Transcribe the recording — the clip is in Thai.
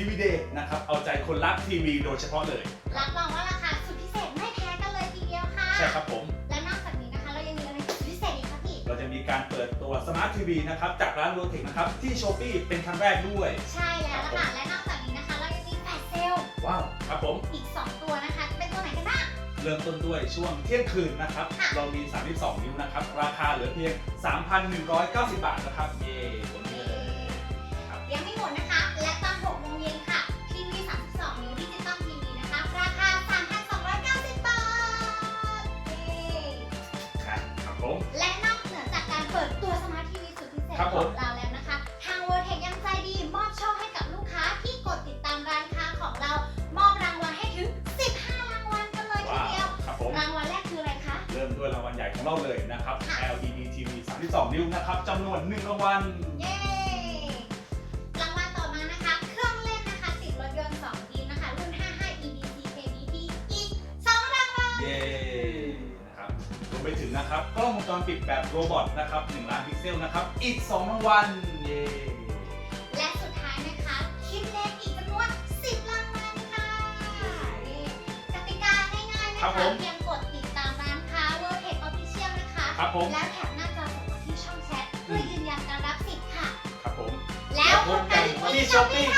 ทีวีเดย์นะครับเอาใจคนรักทีวีโดยเฉพาะเลย รับรองว่าราคาสุดพิเศษไม่แพ้กันเลยทีเดียวค่ะ ใช่ครับผม และนอกจากนี้นะคะ เรายังมีอะไรสุดพิเศษอีกครับพี่ เราจะมีการเปิดตัวสมาร์ททีวีนะครับจากร้านโรเทคนะครับที่ช้อปปี้เป็นครั้งแรกด้วย ใช่แล้วล่ะค่ะ และนอกจากนี้นะคะ เรายังมีแฟลชเซลล์ว้าวครับผม อีก 2 ตัวนะคะเป็นตัวไหนกันบ้าง เริ่มต้นด้วยช่วงเที่ยงคืนนะครับ ค่ะ เรามี 32 นิ้วนะครับ ราคาเหลือเพียง 3,190 บาทนะครับ เย้ตัว ผมและนอกเหนือจากการเปิดตัวสมาร์ททีวีสุดพิเศษครับขผอมงเราแล้วนะคะ ทาง w o r t e c h ยังใจดี มอบโชคให้กับลูกค้าที่กดติดตามร้านค้าของเรา มอบรางวัลให้ถึง 15 รางวัลกันเลยทีว้าวเดียวครับผม รางวัลแรกคืออะไรคะ เริ่มด้วยรางวัลใหญ่ของเราเลยนะครับ ค่ะ LED TV 32 นิ้วนะครับจำนวน 1 รางวัล เย้ ไปถึงนะครับกล้องวงจรปิดแบบโรบอทนะครับ1ล้านพิกเซลนะครับ อีก2รางวัลเย้และสุดท้ายนะคะคิดเลขอีกจำนวน10รางวัลค่ะนี่กติกาง่ายๆนะครัคะบผมเพียงกดติดตามร้านค้า World Tech Official นะคะครับผมแล้วแท็บหน้าจอส่งมาที่ช่องแชทเพื่อยืนยันการรับสิทธิ์ค่ะ ครับผม แล้วพบกันที่ช้อปปี้เท่านั้น